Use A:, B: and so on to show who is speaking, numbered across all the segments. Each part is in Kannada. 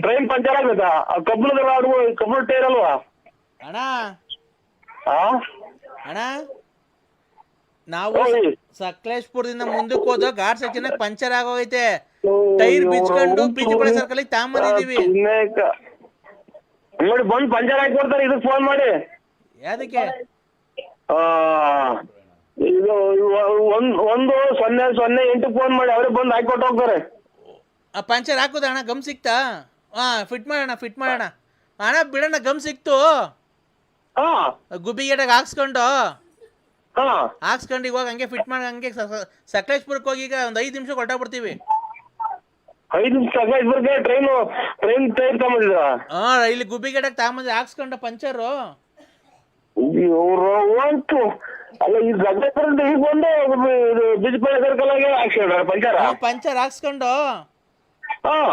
A: ಟ್ರೈನ್ ಪಂಚರ್ ಆಗ್ಬೇಕಾ ಆ ಆಡುವ ಕಬ್ಬಣ ಟೈರ್ ಅಲ್ವಾ?
B: ಅಣ್ಣ?
A: ಆ?
B: ಅಣ್ಣ? ನಾವು. ಸಕಲೇಶ್ಪುರದಿಂದ ಮುಂದಕ್ಕೆ ಹೋದ ಗಾಡ್ ಸಚಿನ ಪಂಚರ್ ಆಗೋಗೈತೆ. ಟೈರ್ ಬಿಚ್ಕೊಂಡು ಪಿಜಿಪುರ ಸರ್ಕಲ್
A: ತಾಂಬಂದಿದೀವಿ ನೋಡಿ ಬಂದು ಪಂಚರ್ ಹಾಕಿ ಕೊಡ್ತಾರೆ ಇದಕ್ಕೆ ಫೋನ್ ಮಾಡಿ.
B: ಯಾದಕ್ಕೆ
A: ಆ, ಇದು ಒಂದು ಸೊನ್ನೆ ಸೊನ್ನೆ ಎಂಟು ಫೋನ್ ಮಾಡಿ. ಅವ್ರಿಗೆ ಬಂದು ಹಾಕಿ ಕೊಟ್ಟು ಹೋಗ್ತಾರೆ.
B: ಆ ಪಂಚರ್ ಹಾಕುದ ಅಣ್ಣ ಗಮ್ ಸಿಕ್ತಾ? ಹಾ ಫಿಟ್ ಮಾಡೋಣ ಫಿಟ್ ಮಾಡೋಣ. ಅಣ್ಣ ಬಿಡೋಣ ಗಮ್ ಸಿಕ್ತು.
A: ಹಾ.
B: ಗುಬ್ಬಿಗೆಟಾಗ ಹಾಕ್ಸ್ಕೊಂಡು.
A: ಹಾ.
B: ಹಾಕ್ಸ್ಕೊಂಡು ಇವಾಗ ಹಂಗೆ ಫಿಟ್ ಮಾಡಿ ಹಂಗೆ ಸಕಲೇಶ್ಪುರಕ್ಕೆ ಹೋಗಿ ಈಗ ಒಂದು ಐದು ನಿಮಿಷ ಕೊಟ್ಟಾಗ್ಬಿಡ್ತೀವಿ
A: ಐದು ನಿಮಿಷ ಸಕಲೇಶ್ಪುರಕ್ಕೆ ಟ್ರೈನು ಟ್ರೈನ್ ಟೈರ್ ತಗೊಂಡಿದ್ರ
B: ಹಾ ಇಲ್ಲಿ ಗುಬ್ಬಿಗೆಟಾಗ ತಗೊಂಬಂದು ಹಾಕ್ಸ್ಕೊಂಡು ಪಂಚರು.
A: ಇವ್ರು ಒಂಟು ಅಲ್ಲ ಈ ಸಕಲೇಶ್ಪುರದಿಂದ ಈಗ ಬಂದು ಇದು ಬಿಜಪುರ ಸರ್ಕಲ್ ಆಗಿ ಹಾಕ್ಸಿಡ್ರ ಪಂಚರ?
B: ಪಂಚರ್ ಹಾಕ್ಸ್ಕೊಂಡು.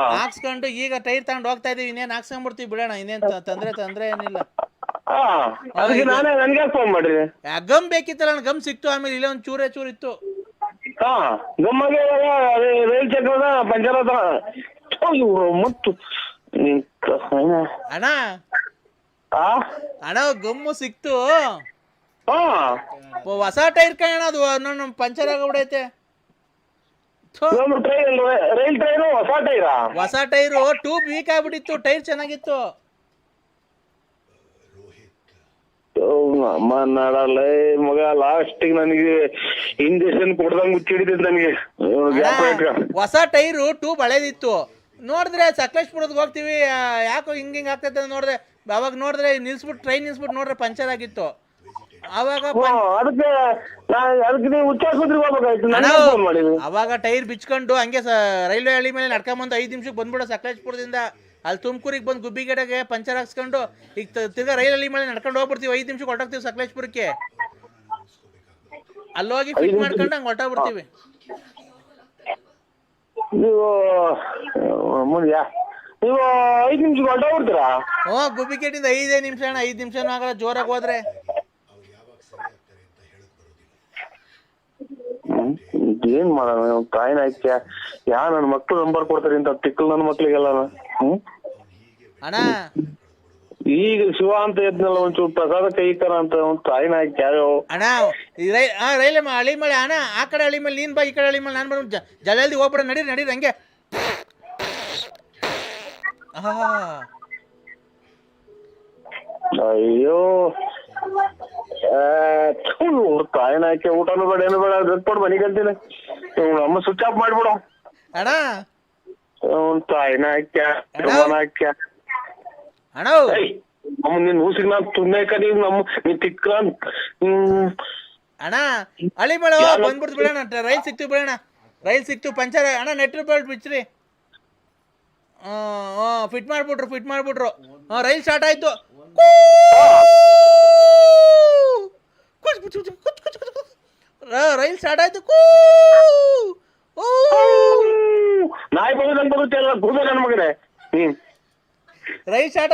B: ಹಾಕ್ಸ್ಕೊಂಡು ಈಗ ಟೈರ್ ತಗೊಂಡು ಹೋಗ್ತಾ ಇದೀವಿ ಇನ್ನೇನ್ ಹಾಕ್ಸ್ಕೊಂಡ್ಬಿಡ್ತೀವಿ ಬಿಡೋಣ ಇನ್ನೇನ್ ತೊಂದ್ರೆ ತೊಂದ್ರೆ ಏನಿಲ್ಲ.
A: ಹಾ. ಅದಕ್ಕೆ ನಾನೇ ನನ್ಗೆ ಫೋನ್ ಮಾಡ್ರಿ
B: ಆ ಗಮ್ ಬೇಕಿತ್ತಲ್ಲ ಅಣ್ಣ ಗಮ್ ಸಿಕ್ತು ಆಮೇಲೆ ಇಲ್ಲ ಒಂದ್ ಚೂರೇ ಚೂರ್ ಇತ್ತು.
A: ಹಾ. ರೈಲ್ ಚಕ್ರದ ಮತ್ತು.
B: ಅಣ್ಣ?
A: ಆ?
B: ಅಣ್ಣ ಗಮ್ಮು ಸಿಕ್ತು.
A: ಹಾ.
B: ಒ- ಹೊಸ ಟೈರ್ ಕಣ ಅದು ನನ್ನ ಪಂಚರ್ ಆಗ ಥು,
A: ನಮ್ಮ ಟ್ರೈನ್ ರೈಲ್ ಟ್ರೈನು ಹೊಸ ಟೈರಾ
B: ಹೊಸ ಟೈರು ಟ್ಯೂಬ್ ವೀಕ್ ಆಗ್ಬಿಟ್ಟಿತ್ತು ಟೈರ್ ಚೆನ್ನಾಗಿತ್ತು.
A: ನಡಲ್ಲ ಮಗ ಲಾಸ್ಟಿಗೆ ನನಗೆ ಇಂಜೆಕ್ಷನ್ ಕೊಡ್ದಂಗ್ ಮುಚ್ಚಿಡಿತೈತೆ ನನಗೆ. ಗ್ಯಾಪ್
B: ಹೊಸ ಟೈರು ಟ್ಯೂಬ್ ಹಳೇದಿತ್ತು. ನೋಡಿದ್ರೆ ಸಕಲೇಶ್ಪುರಕ್ಕೆ ಹೋಗ್ತೀವಿ ಆ, ಯಾಕೋ ಹಿಂಗ್ ಹಿಂಗ್ ಆಗ್ತೈತೆ ಅಂತ ನೋಡಿದ್ರೆ ಅವಾಗ ನೋಡಿದ್ರೆ ನಿಲ್ಸ್ಬಿಟ್ಟು ಟ್ರೈನ್ ನಿಲ್ಸ್ಬಿಟ್ಟು ನೋಡ್ರೆ ಪಂಚರ್ ಆಗಿತ್ತು. ಅವಾಗ
A: ಅದಕ್ಕೆ ಅದಕ್ಕೆ ನೀವು ಹೋಗ್ಬೇಕಾಯ್ತು.
B: ಅಣ್ಣ,
A: ನನಗೆ ಫೋನ್ ಮಾಡಿದ್ವಿ
B: ಅವಾಗ ಟೈರ್ ಬಿಚ್ಕೊಂಡು ಹಂಗೆ ಸ ರೈಲ್ವೆ ಹಳ್ಳಿ ಮೇಲೆ ನಡ್ಕೊಂಬಂದು ಐದು ನಿಮಿಷಕ್ಕೆ ಬಂದ್ಬಿಡೋ ಸಕಲೇಶ್ಪುರದಿಂದ. ಅಲ್ಲಿ ತುಮಕೂರಿಗೆ ಬಂದು ಗುಬ್ಬಿಗಡೆಗೆ ಪಂಚರ್ ಹಾಕ್ಸ್ಕೊಂಡು ಈಗ ತ- ತಿರ್ಗಾ ರೈಲ್ ಹಳ್ಳಿ ಮೇಲೆ ನಡ್ಕೊಂಡು ಹೋಗ್ಬಿಡ್ತೀವಿ. ಐದು ನಿಮಿಷಕ್ಕೆ ಹೊರಟೋಗ್ತೀವಿ ಸಕಲೇಶ್ಪುರಕ್ಕೆ. ಅಲ್ಲೋಗಿ ಫಿಟ್ ಮಾಡ್ಕೊಂಡು ಹಂಗೆ ಹೊರಟೋಗ್ಬಿಡ್ತೀವಿ.
A: ನೀವು ಮುಂದ್ಯಾ ನೀವು ಐದು ನಿಮಿಷಕ್ಕೆ ಹೊರಟೋಗ್ಬಿಡ್ತೀರಾ?
B: ಹ್ಞೂ ಗುಬ್ಬಿಗೇಟಿಂದ ಐದೇ ನಿಮಿಷ ಅಣ್ಣ ಐದು ನಿಮಿಷನೂ ಆಗಲ್ಲ ಜೋರಾಗಿ ಹೋದ್ರೆ.
A: ಏನ್ ಮಾಡೋಣ ಕಾಯಿನ್ ಹಾಕ್ಯ ಯಾ ನನ್ನ ಮಕ್ಳು ನಂಬರ್ ಕೊಡ್ತಾರೆ ಇಂತ ತಿಕ್ಕಲ್ ನನ್ನ ಮಕ್ಳಿಗೆಲ್ಲ ಹ್ಮ್?
B: ಅಣ್ಣ.
A: ಈಗ ಶಿವ ಅಂತ ಇದ್ನಲ್ಲ ಒಂಚೂರು ಪ್ರಸಾದ ಕೈಕರ ಅಂತ ಒಂದು ಕಾಯಿನ ಹಾಕಿ ಯಾವ್ಯಾವ?
B: ಅಣ್ಣ ಈ ರೈ ಹಾಂ ರೈಲ್ ಮ- ಮಳೆ ಅಣ್ಣ ಆ ಕಡೆ ಹಳಿ ಮೇಲೆ ನೀನ್ ಬಾ ಈ ಕಡೆ ಹಳಿ ಮೇಲೆ ನಾನು ಜ ಜಲ್ದಿ ಹೋಗ್ಬಿಡ ನಡೀರಿ ನಡೀರಿ ಹಂಗೆ. ಆಹಾ.
A: ಅಯ್ಯೋ. ಕಾಯಿನ ಹಾಕಿ ಊಟನೂ ಬೇಡ ಏನು ಬೇಡ ಕೊಟ್ಟು ಮನೆಗೆ ಅಂತೀನಿ. ನಮ್ಮ ಸ್ವಿಚ್ ಆಫ್ ಮಾಡ್ಬಿಡು.
B: ಅಣ್ಣ.
A: ಅವ್ನ್ ತಾಯಿನ ಹಾಕ್ಯ
B: ಅಣ್ಣ.
A: ಏಯ್ ನಮ್ಮ ನಿನ್ ಊಸಿಗೆ ನಾನು ತುಂಬೇಕ ಕದಿ ನಮ್ಮ ನೀ ತಿಕ್ಕ
B: ಅಣ್ಣ ಅಳಿ ಮೇಲೆ ಬಂದ್ಬಿಡ್ತು ಬಿಡೋಣ ರೈಲ್ ಸಿಕ್ತು ಬಿಡೋಣ. ರೈಲ್ ಸಿಕ್ತು ಪಂಚರ್ ಅಣ್ಣ ನೆಟ್ ಬೆಲ್ಟ್ ಬಿಚ್ಚ್ರಿ ಹಾಂ ಫಿಟ್ ಮಾಡ್ಬಿಟ್ರು ಫಿಟ್ ಮಾಡ್ಬಿಟ್ರು. ಹಾಂ ರೈಲ್ ಸ್ಟಾರ್ಟ್ ಆಯ್ತು. ರೈಲ್ ಸ್ಟಾರ್ಟ್ ಆಯ್ತು. ಕೂ! ಊ.
A: ನಾಯಿ ಬರೋದು ಬರುತ್ತೆ ಅಲ್ಲ ಗುರುಬೆ ನನ್ನ ಮಗನೇ. ಹ್ಮ್.
B: Rail start